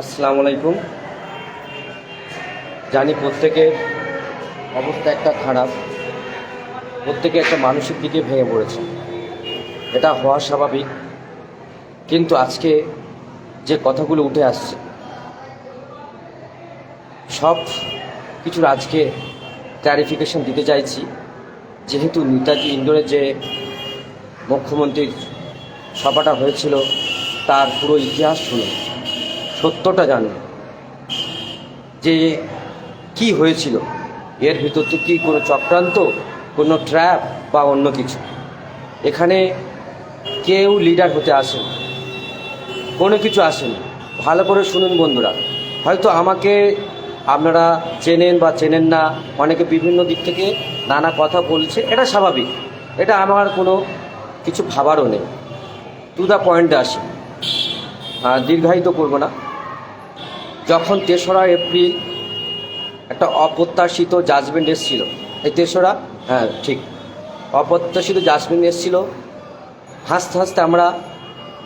আসসালামু আলাইকুম। জানি প্রত্যেকের অবস্থা একটা খারাপ। প্রত্যেকে একটা মানসিক দিকে ভেঙে পড়েছে। এটা হওয়া স্বাভাবিক। কিন্তু আজকে যে কথাগুলো উঠে আসছে, সব কিছুর আজকে ক্ল্যারিফিকেশন দিতে চাইছি। যেহেতু নেতাজি ইন্দোরের যে মুখ্যমন্ত্রীর সভাটা হয়েছিল, তার পুরো ইতিহাস শুনুন। সত্যটা জানুন যে কি হয়েছিল। এর ভিতর কি কোনো চক্রান্ত, কোনো ট্র্যাপ বা অন্য কিছু? এখানে কেউ লিডার হতে আসেন। কোনো কিছু আসেন। ভালো করে শুনুন বন্ধুরা। হয়তো আমাকে আপনারা চেনেন বা চেনেন না, অনেকে বিভিন্ন দিক থেকে নানা কথা বলছে, এটা স্বাভাবিক। এটা আমার কোনো কিছু ভাবারও নেই। টু দ্য পয়েন্টে আসি। দীর্ঘায়িত করব না। যখন তেসরা এপ্রিল একটা অপ্রত্যাশিত জাজমেন্ট এসেছিল। এই তেসরা? হ্যাঁ ঠিক। অপ্রত্যাশিত জাজমেন্ট এসেছিল। হাসতে হাসতে আমরা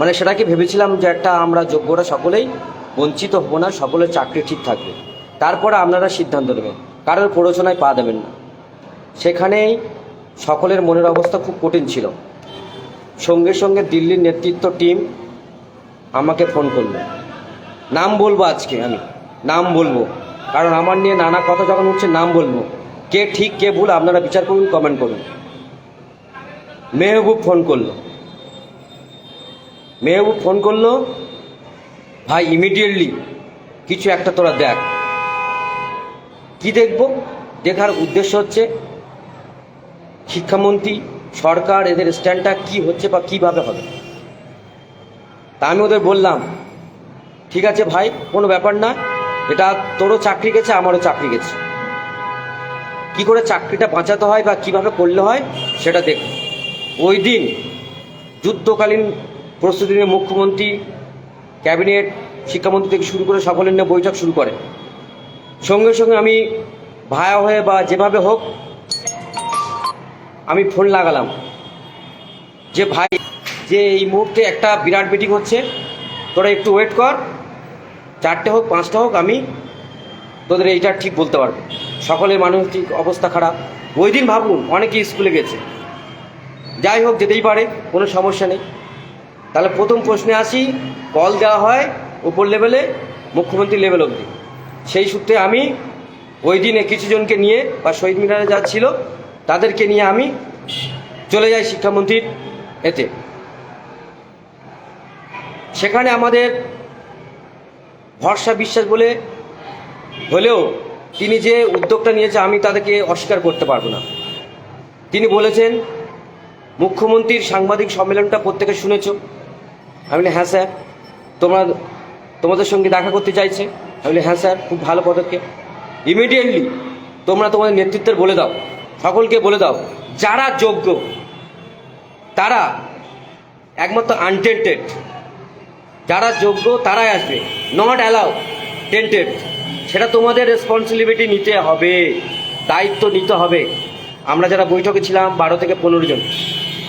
মানে সেটাকে ভেবেছিলাম যে একটা আমরা যোগ্যরা সকলেই বঞ্চিত হব না, সকলের চাকরি ঠিক থাকবে। তারপরে আপনারা সিদ্ধান্ত নেবেন। কারোর প্ররোচনায় পা দেবেন না। সেখানেই সকলের মনের অবস্থা খুব কঠিন ছিল। সঙ্গে সঙ্গে দিল্লির নেতৃত্ব টিম আমাকে ফোন করল। নাম বলব আজকে আমি। নাম বলব। কারণ আমার নিয়ে নানা কথা যখন হচ্ছে নাম বলব। কে ঠিক, কে ভুল, আপনারা বিচার করুন কমেন্ট করুন। মেহবুব ফোন করল। মেহবুব ফোন করল, ভাই ইমিডিয়েটলি কিছু একটা তোরা দেখ। কি দেখব? দেখার উদ্দেশ্য হচ্ছে শিক্ষামন্ত্রী, সরকার, এদের স্ট্যান্ডটা কি হচ্ছে বা কীভাবে হবে? তা আমি ওদের বললাম ঠিক আছে ভাই, কোনো ব্যাপার না। এটা তোরও চাকরি গেছে, আমারও চাকরি গেছে। কি করে চাকরিটা বাঁচাতে হয় বা কীভাবে করলে হয়, সেটা দেখ। ওই দিন যুদ্ধকালীন প্রস্তুতি নিয়ে মুখ্যমন্ত্রী, ক্যাবিনেট, শিক্ষামন্ত্রী থেকে শুরু করে সকলের নিয়ে বৈঠক শুরু করে। সঙ্গে সঙ্গে আমি ভায়া হয়ে বা যেভাবে হোক, আমি ফোন লাগালাম। যে ভাই, যে এই মুহূর্তে একটা বিরাট মিটিং হচ্ছে, তোরা একটু ওয়েট কর। চারটে হোক, পাঁচটা হোক, আমি তোদের এইটা ঠিক বলতে পারব। সকলের মানসিক অবস্থা খারাপ। ওই দিন ভাবুন অনেকে স্কুলে গেছে। যাই হোক, যেতেই পারে, কোনো সমস্যা নেই। তাহলে প্রথম প্রশ্নে আসি কল দেওয়া হয় উপর লেভেলে মুখ্যমন্ত্রী লেভেল অবধি। সেই সূত্রে আমি ওই দিনে কিছু জনকে নিয়ে, বা শহীদ মিনারে যা ছিল, তাদেরকে নিয়ে আমি চলে যাই শিক্ষামন্ত্রীর এতে। সেখানে আমাদের ভরসা বিশ্বাস বলে হলেও তিনি যে উদ্যোগটা নিয়েছে, আমি তাদেরকে অস্বীকার করতে পারব না। তিনি বলেছেন, মুখ্যমন্ত্রীর সাংবাদিক সম্মেলনটা প্রত্যেকে শুনেছ? আমি বলি হ্যাঁ স্যার। তোমরা, তোমাদের সঙ্গে দেখা করতে চাইছে? আমি বলি হ্যাঁ স্যার, খুব ভালো পদক্ষেপ। ইমিডিয়েটলি তোমরা তোমাদের নেতৃত্বের বলে দাও। সকলকে বলে দাও, যারা যোগ্য, তারা একমাত্র আনটেন্টেড যারা যোগ্য তারাই আসবে। নট অ্যালাউ টেন্টেড সেটা তোমাদের রেসপন্সিবিলিটি নিতে হবে, দায়িত্ব নিতে হবে। আমরা যারা বৈঠকে ছিলাম, বারো থেকে পনেরো জন।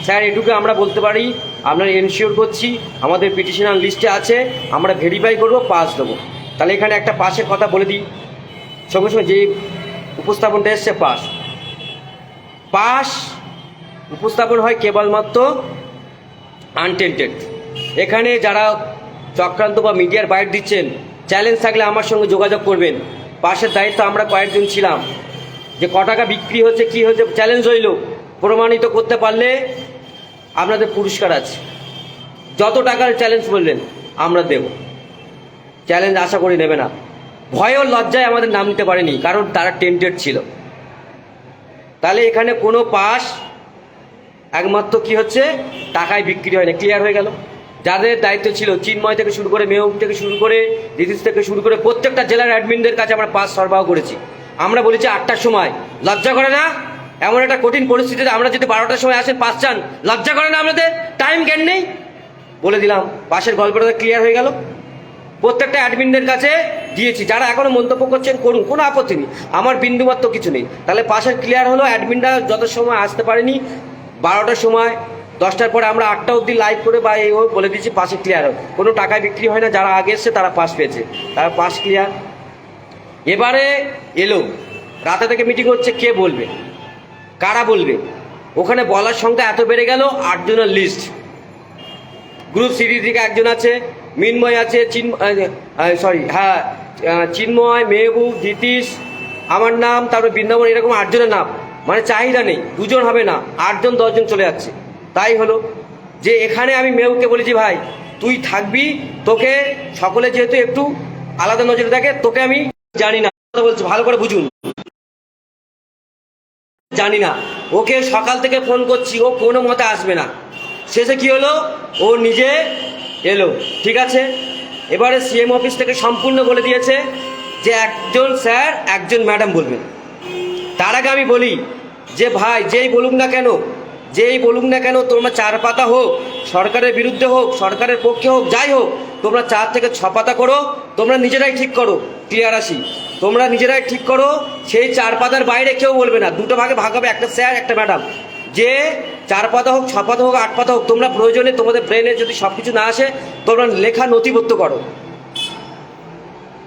স্যার, এটুকু আমরা বলতে পারি, আমরা এনশিওর করছি, আমাদের পিটিশনার লিস্টে আছে, আমরা ভেরিফাই করব পাস দেবো। তাহলে এখানে একটা পাসের কথা বলে দিই। সঙ্গে সঙ্গে যে উপস্থাপনটা এসছে পাস পাস উপস্থাপন হয় কেবলমাত্র আনটেন্টেড এখানে যারা চক্রান্ত বা মিডিয়ার বাইট দিচ্ছেন, চ্যালেঞ্জ থাকলে আমার সঙ্গে যোগাযোগ করবেন। পাশের দায়িত্ব আমরা কয়েকজন ছিলাম। যে ক টাকা বিক্রি হচ্ছে, কি হচ্ছে, চ্যালেঞ্জ হইল। প্রমাণিত করতে পারলে আপনাদের পুরস্কার আছে। যত টাকার চ্যালেঞ্জ বললেন, আমরা দেব। চ্যালেঞ্জ আশা করি নেবে না। ভয় ও লজ্জায় আমাদের নাম নিতে পারেনি, কারণ তারা টেন্টেড ছিল। তাহলে এখানে কোনো পাস, একমাত্র কি হচ্ছে, টাকায় বিক্রি হয় না ক্লিয়ার হয়ে গেল? যাদের দায়িত্ব ছিল চিন্ময় থেকে শুরু করে মেয়ক থেকে শুরু করে দিদিস থেকে শুরু করে প্রত্যেকটা জেলার অ্যাডমিনদের কাছে আমরা পাস সরবরাহ করেছি। আমরা বলেছি আটটার সময়, লজ্জা করে না? এমন একটা কঠিন পরিস্থিতিতে আমরা যদি বারোটার সময় আসেন পাস চান, লজ্জা করে না আমাদের টাইম জ্ঞান নেই? বলে দিলাম, পাশের গল্পটা ক্লিয়ার হয়ে গেল। প্রত্যেকটা অ্যাডমিনদের কাছে দিয়েছি, যারা এখনও মন্তব্য করছেন, করুন, কোনো আপত্তি নেই। আমার বিন্দুমাত্র কিছু নেই। তাহলে পাশের ক্লিয়ার হলো অ্যাডমিনরা যত সময় আসতে পারেনি, বারোটার সময় দশটার পরে আমরা আটটা অবধি লাইভ করে বা এই বলে দিচ্ছি পাশে ক্লিয়ার হোক কোনো টাকায় বিক্রি হয় না, যারা আগে এসছে তারা পাস পেয়েছে। তারা পাস ক্লিয়ার এবারে এলো। রাতে থেকে মিটিং হচ্ছে, কে বলবে? কারা বলবে? ওখানে বলার সংখ্যা এত বেড়ে গেল, আটজনের লিস্ট গ্রুপ সিডি থেকে একজন আছে, মিনময় আছে, চিন সরি হ্যাঁ চিন্ময়, মেহবুব ধিতীশ আমার নাম, তারপরে বৃন্দাবন, এরকম আটজনের নাম। মানে চাহিদা নেই, দুজন হবে না, আটজন, দশজন চলে যাচ্ছে। তাই হলো যে এখানে আমি মেহুকে বলেছি, ভাই, তুই থাকবি, তোকে সকলে যেহেতু একটু আলাদা নজরে দেখে, তোকে আমি জানি না। বলছি, ভালো করে বুঝুন। জানি না। ওকে সকাল থেকে ফোন করছি, ও কোনো মতে আসবে না। শেষে কি হলো? ও নিজে এলো, ঠিক আছে? এবারে সিএম অফিস থেকে সম্পূর্ণ বলে দিয়েছে যে একজন স্যার, একজন ম্যাডাম বলবেন। তার আগে আমি বলি যে, ভাই, যেই বলুক না কেন যেই বলুক না কেন, তোমরা চার পাতা হোক, সরকারের বিরুদ্ধে হোক, সরকারের পক্ষে হোক, যাই হোক, তোমরা চার থেকে ছ পাতা করো, তোমরা নিজেরাই ঠিক করো, ক্লিয়ার আসি? তোমরা নিজেরাই ঠিক করো, সেই চার পাতার বাইরে কেউ বলবে না, দুটো ভাগে ভাগ হবে, একটা স্যার, একটা ম্যাডাম। যে চার পাতা হোক, ছ পাতা হোক, আট পাতা হোক, তোমরা প্রয়োজনে তোমাদের ব্রেনে যদি সব কিছু না আসে, তোমরা লেখা নথিভুক্ত করো।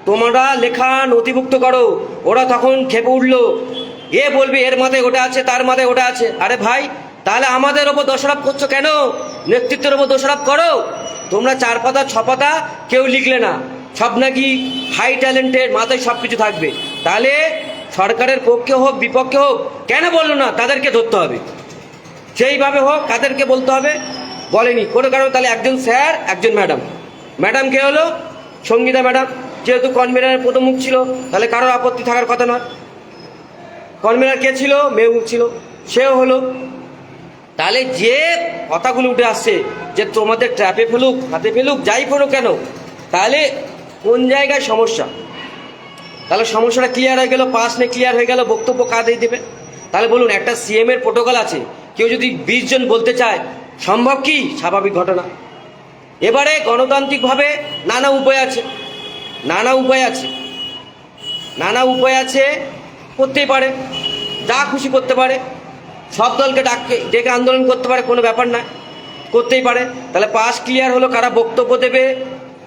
তোমরা লেখা নথিভুক্ত করো, ওরা তখন খেপে উঠল, এ বলবে এর মাথায় ওটা আছে, তার মাথায় ওটা আছে। আরে ভাই তাহলে আমাদের ওপর দোষারোপ করছ কেন? নেতৃত্বের ওপর দোষারোপ করো। তোমরা চার পাতা, ছ পাতা কেউ লিখলে না। সব নাকি হাই ট্যালেন্টের মাথায় সব কিছু থাকবে। তাহলে সরকারের পক্ষে হোক, বিপক্ষে হোক, কেন বলল না? তাদেরকে ধরতে হবে। সেইভাবে হোক, তাদেরকে বলতে হবে। বলেনি। কোনো কারণে তাহলে একজন স্যার, একজন ম্যাডাম। ম্যাডাম কে হলো? সঙ্গীতা ম্যাডাম। যেহেতু কনভেনারের প্রথম মুখ ছিল, তাহলে কারোর আপত্তি থাকার কথা নয়। কনভেনার কে ছিল? মেহবুব ছিল। সেও হলো তাহলে যে কথাগুলো উঠে আসছে, যে তোমাদের ট্র্যাপে ফেলুক, হাতে ফেলুক, যাই ফেলুক কেন, তাহলে কোন জায়গায় সমস্যা? তাহলে সমস্যাটা ক্লিয়ার হয়ে গেল পাস নিয়ে ক্লিয়ার হয়ে গেল, বক্তব্য কাদের দেবে? তাহলে বলুন, একটা সিএম এর প্রোটোকল আছে, কেউ যদি বিশ জন বলতে চায়, সম্ভব কি? স্বাভাবিক ঘটনা। এবারে গণতান্ত্রিকভাবে নানা উপায় আছে, নানা উপায় আছে, নানা উপায় আছে, করতেই পারে, যা খুশি করতে পারে। সব দলকে ডাককে ডেকে আন্দোলন করতে পারে, কোনো ব্যাপার না। করতেই পারে। তাহলে পাস ক্লিয়ার হলো, কারা বক্তব্য দেবে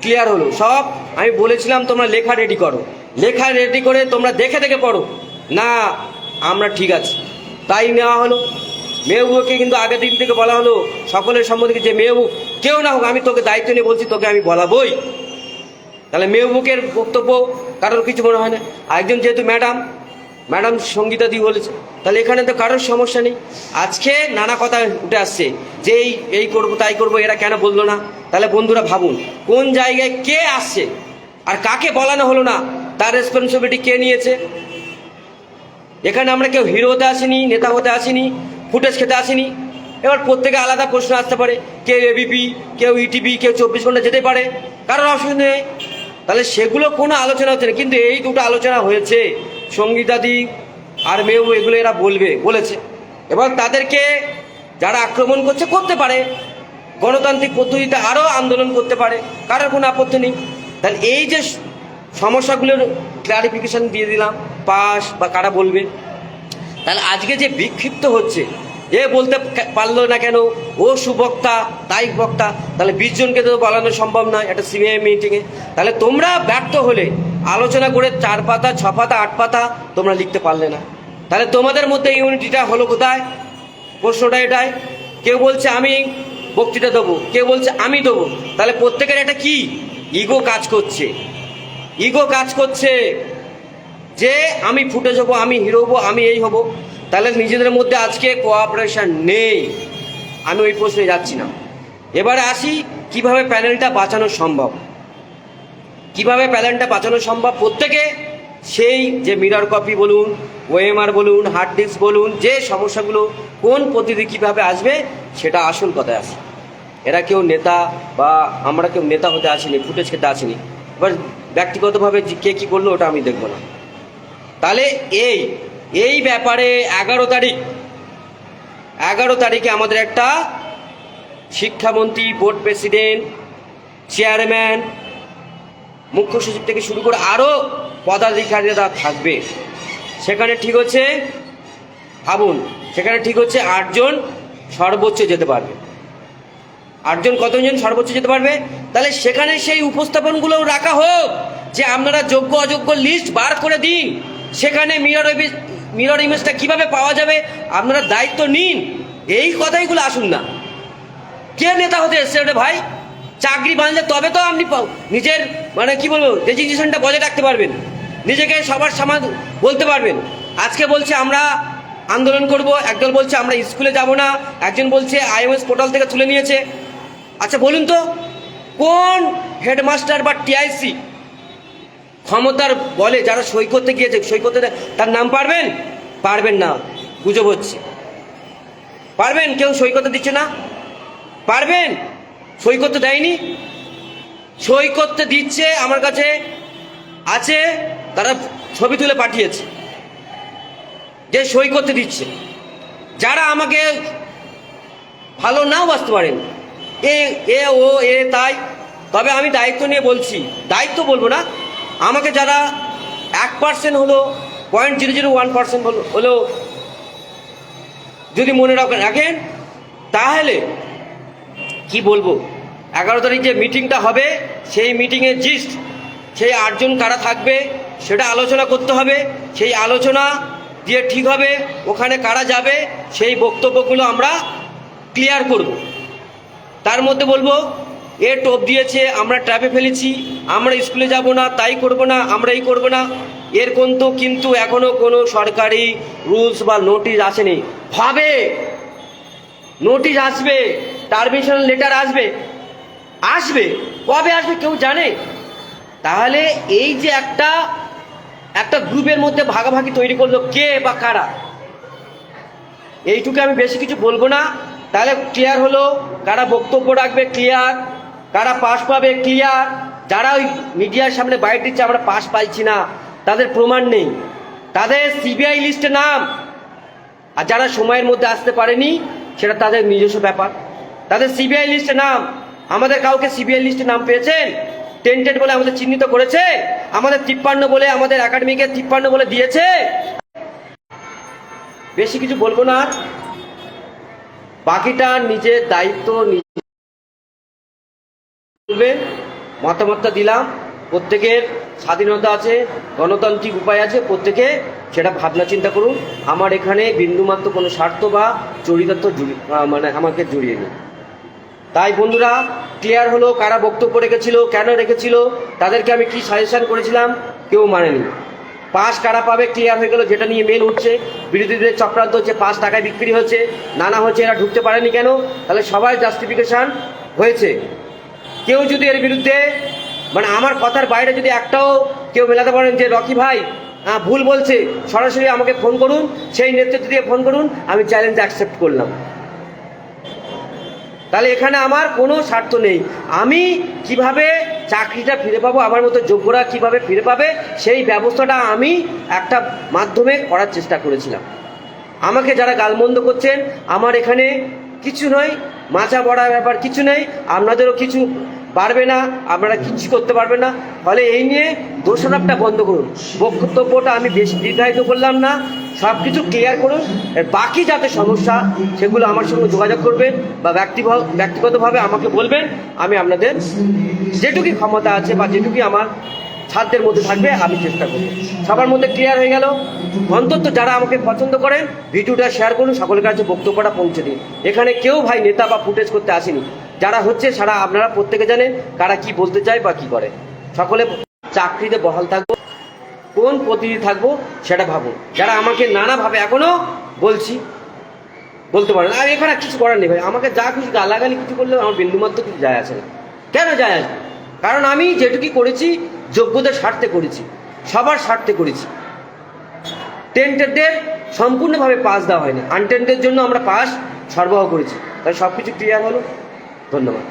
ক্লিয়ার হলো। সব, আমি বলেছিলাম, তোমরা লেখা রেডি করো। লেখা রেডি করে তোমরা দেখে দেখে পড়ো। না, আমরা ঠিক আছে। তাই নেওয়া হলো। মেহবুবকে কিন্তু আগের দিন থেকে বলা হলো, সকলের সম্বন্ধে যে মেহবুব, কেউ না হোক, আমি তোকে দায়িত্ব নিয়ে বলছি, তোকে আমি বলাবই। তাহলে মেহবুকের বক্তব্য কারোর কিছু মনে হয় না। আরেকজন যেহেতু ম্যাডাম ম্যাডাম সঙ্গীতা দি বলেছে। তাহলে এখানে তো কারোর সমস্যা নেই। আজকে নানা কথা উঠে আসছে যে এই এই করব, তাই করব, এরা কেন বলল না? তাহলে বন্ধুরা ভাবুন, কোন জায়গায় কে আসছে? আর কাকে বলানো হলো না? তার রেসপন্সিবিলিটি কে নিয়েছে? এখানে আমরা কেউ হিরো হতে আসিনি, নেতা হতে আসিনি ফুটেজ খেতে আসিনি। এবার প্রত্যেকে আলাদা প্রশ্ন আসতে পারে, কেউ এবিপি কেউ ইটিভি কেউ চব্বিশ ঘণ্টা যেতে পারে। কারোর অসুবিধা নেই। তাহলে সেগুলো কোনো আলোচনা হচ্ছে না, কিন্তু এই দুটো আলোচনা হয়েছে। সঙ্গীতাদি আর মেয়েও এগুলো এরা বলবে, বলেছে। এবং তাদেরকে যারা আক্রমণ করছে, করতে পারে। গণতান্ত্রিক পদ্ধতিতে আরও আন্দোলন করতে পারে। কারোর কোনো আপত্তি নেই। তাহলে এই যে সমস্যাগুলোর ক্লারিফিকেশান দিয়ে দিলাম পাস বা কারা বলবে? তাহলে আজকে যে বিক্ষিপ্ত হচ্ছে, এ বলতে পারল না কেন? ও সুবক্তা তাই বক্তা, তাহলে বিশজনকে তো বলানো সম্ভব নয়, একটা সিবিআই মিটিংয়ে তাহলে তোমরা ব্যর্থ হলে আলোচনা করে চার পাতা, ছ পাতা, আট পাতা তোমরা লিখতে পারলে না। তাহলে তোমাদের মধ্যে ইউনিটিটা হলো কোথায়? প্রশ্নটা এটাই। কেউ বলছে, আমি বক্তৃতা দেবো। কেউ বলছে, আমি দেবো। তাহলে প্রত্যেকের একটা কি? ইগো কাজ করছে। ইগো কাজ করছে যে, আমি ফুটে যাব আমি হিরো হব, আমি এই হব। তাহলে নিজেদের মধ্যে আজকে কোঅপারেশন নেই। আমি ওই প্রশ্নে যাচ্ছি না। এবারে আসি, কীভাবে প্যানেলটা বাঁচানো সম্ভব? কীভাবে প্যানেলটা বাঁচানো সম্ভব? প্রত্যেকে সেই যে মিরর কপি বলুন ওএমআর বলুন হার্ড ডিস্ক বলুন, যে সমস্যাগুলো কোন পদ্ধতি কীভাবে আসবে, সেটা আসল কথায় আসে। এরা কেউ নেতা বা আমরা কেউ নেতা হতে আসিনি ফুটেজ খেতে আসিনি। এবার ব্যক্তিগতভাবে কে কী করল, ওটা আমি দেখব না। তাহলে এই এই ব্যাপারে এগারো তারিখ, এগারো তারিখে আমাদের একটা শিক্ষামন্ত্রী বোর্ড প্রেসিডেন্ট চেয়ারম্যান মুখ্য সচিব থেকে শুরু করে আরও পদাধিকারীরা থাকবে। সেখানে ঠিক হচ্ছে, ভাবুন, সেখানে ঠিক হচ্ছে আটজন সর্বোচ্চ যেতে পারবে। আটজন কতজন সর্বোচ্চ যেতে পারবে? তাহলে সেখানে সেই উপস্থাপনগুলো রাখা হোক, যে আপনারা যোগ্য, অযোগ্য লিস্ট বার করে দিন। সেখানে মিরর ইমেজ মিরর ইমেজটা কীভাবে পাওয়া যাবে, আপনারা দায়িত্ব নিন। এই কথাইগুলো আসুন না। কে নেতা হতে এসছে ভাই? চাকরি বাঁধলে তবে তো আপনি নিজের মানে কি বলব রেজিগনেশনটা বজায় রাখতে পারবেন। নিজেকে সবার সমাজ বলতে পারবেন। আজকে বলছে আমরা আন্দোলন করব, একদল বলছে আমরা স্কুলে যাব না, একজন বলছে আইএমএস পোর্টাল থেকে তুলে নিয়েছে। আচ্ছা বলুন তো, কোন হেডমাস্টার বা টিআইসি ক্ষমতার বলে যারা সই করতে গিয়েছে, সই করতে তার নাম পারবেন? পারবেন না। গুজব হচ্ছে। পারবেন? কেউ সই করতে দিচ্ছে না? পারবেন? সই করতে দেয়নি। সই করতে দিচ্ছে, আমার কাছে আছে, তারা ছবি তুলে পাঠিয়েছে। যে সই করতে দিচ্ছে। যারা আমাকে ভালো নাও বাঁচতে পারেন। এ এ, ও, এ, তাই। তবে আমি দায়িত্ব নিয়ে বলছি, দায়িত্ব বলব না। আমাকে যারা এক পার্সেন্ট হলো point zero zero one percent হলেও যদি মনে রাখেন, তাহলে কি বলব? এগারো তারিখ যে মিটিংটা হবে, সেই মিটিংয়ের জিস্ট সেই আটজন কারা থাকবে সেটা আলোচনা করতে হবে। সেই আলোচনা দিয়ে ঠিক হবে ওখানে কারা যাবে, সেই বক্তব্যগুলো আমরা ক্লিয়ার করব। তার মধ্যে বলব, এ টোপ দিয়েছে, আমরা ট্র্যাপে ফেলেছি, আমরা স্কুলে যাব না, তাই করব না আমরা এই করব না। এর কিন্তু কিন্তু এখনও কোনো সরকারি রুলস বা নোটিশ আসেনি। হবে! নোটিশ আসবে! টারমিশন লেটার আসবে। আসবে? কবে আসবে কেউ জানে? তাহলে এই যে একটা একটা গ্রুপের মধ্যে ভাগাভাগি তৈরি করল কে বা কারা? এইটুকু আমি বেশি কিছু বলব না। তাহলে ক্লিয়ার হলো কারা বক্তব্য রাখবে ক্লিয়ার কারা পাস পাবে ক্লিয়ার যারা ওই মিডিয়ার সামনে বাইট দিচ্ছে, আমরা পাস পাইছি না। তাদের প্রমাণ নেই। তাদের সিবিআই লিস্টে নাম। আর যারা সময়ের মধ্যে আসতে পারেনি, সেটা তাদের নিজস্ব ব্যাপার। তাদের সিবিআই লিস্টে নাম। আমাদের কাউকে সিবিআই লিস্টে নাম পেয়েছেন? টেন্টেড বলে আমাদের চিহ্নিত করেছে? আমাদের তিপ্পান্ন বলে আমাদের একাডেমিকে তিপ্পান্ন বলে দিয়েছে? বেশি কিছু বলব না। বাকিটা নিজের দায়িত্ব নিজে মতামতটা দিলাম। প্রত্যেকের স্বাধীনতা আছে, গণতান্ত্রিক উপায় আছে, প্রত্যেকে সেটা ভাবনা চিন্তা করুন। আমার এখানে বিন্দুমাত্র কোনো স্বার্থ বা চরিতার্থ মানে আমাকে জড়িয়ে নেই। তাই বন্ধুরা, ক্লিয়ার হলো কারা বক্তব্য রেখেছিল, কেন রেখেছিল, তাদেরকে আমি কি সাজেশন করেছিলাম, কেউ মানেনি। পাঁচ কারা পাবে, ক্লিয়ার হয়ে গেল, যেটা নিয়ে মেল উঠছে। বিরোধীদের চক্রান্ত হচ্ছে, পাঁচ টাকায় বিক্রি হচ্ছে, নানা হচ্ছে, এরা ঢুকতে পারেনি কেন? তাহলে সবাই জাস্টিফিকেশন হয়েছে। কেউ যদি এর বিরুদ্ধে মানে আমার কথার বাইরে যদি একটাও কেউ মেলাতে পারেন যে, রকি ভাই ভুল বলছে, সরাসরি আমাকে ফোন করুন, সেই নেতৃত্ব দিয়ে ফোন করুন, আমি চ্যালেঞ্জ অ্যাকসেপ্ট করলাম। তাহলে এখানে আমার কোনো স্বার্থ নেই। আমি কীভাবে চাকরিটা ফিরে পাবো, আমার মতো যোগ্যরা কীভাবে ফিরে পাবে, সেই ব্যবস্থাটা আমি একটা মাধ্যমে করার চেষ্টা করেছিলাম। আমাকে যারা গালমন্দ করছেন, আমার এখানে কিছু নয়, মাচা বড়া ব্যাপার কিছু নেই, আপনাদেরও কিছু পারবে না, আপনারা কিচ্ছু করতে পারবেন না। ফলে এই নিয়ে দোষারোপটা বন্ধ করুন। বক্তব্যটা আমি বেশি দীর্ঘায়িত করলাম না। সব কিছু ক্লিয়ার করুন বাকি যাতে সমস্যা, সেগুলো আমার সঙ্গে যোগাযোগ করবেন বা ব্যক্তি ব্যক্তিগতভাবে আমাকে বলবেন, আমি আপনাদের যেটুকুই ক্ষমতা আছে বা যেটুকুই আমার সাধ্যের মধ্যে থাকবে, আমি চেষ্টা করব। সবার মধ্যে ক্লিয়ার হয়ে গেল। অন্তত যারা আমাকে পছন্দ করেন, ভিডিওটা শেয়ার করুন, সকলের কাছে বক্তব্যটা পৌঁছে দিন। এখানে কেউ ভাই নেতা বা ফুটেজ করতে আসেনি। যারা হচ্ছে, সারা আপনারা প্রত্যেকে জানেন কারা কি বলতে চায় বা কি করে। সকলে চাকরিতে বহাল থাকব কোন প্রতিনিধি থাকব সেটা ভাবো যারা আমাকে নানাভাবে এখনও বলছি, বলতে পারেন আর এখানে কিছু করার নেই ভাই। আমাকে যা খুশি গালাগালি কিছু করলেও আমার বিন্দুমাত্র কিছু যায় আসে না। কেন যায় আসবে? কারণ আমি যেটুকুই করেছি যোগ্যতার স্বার্থে করেছি, সবার স্বার্থে করেছি। টেন্টেডদের সম্পূর্ণভাবে পাস দেওয়া হয়নি। আনটেন্টের জন্য আমরা পাস সরবরাহ করেছি। তাই সব কিছু ক্লিয়ার হলো। ধন্যবাদ।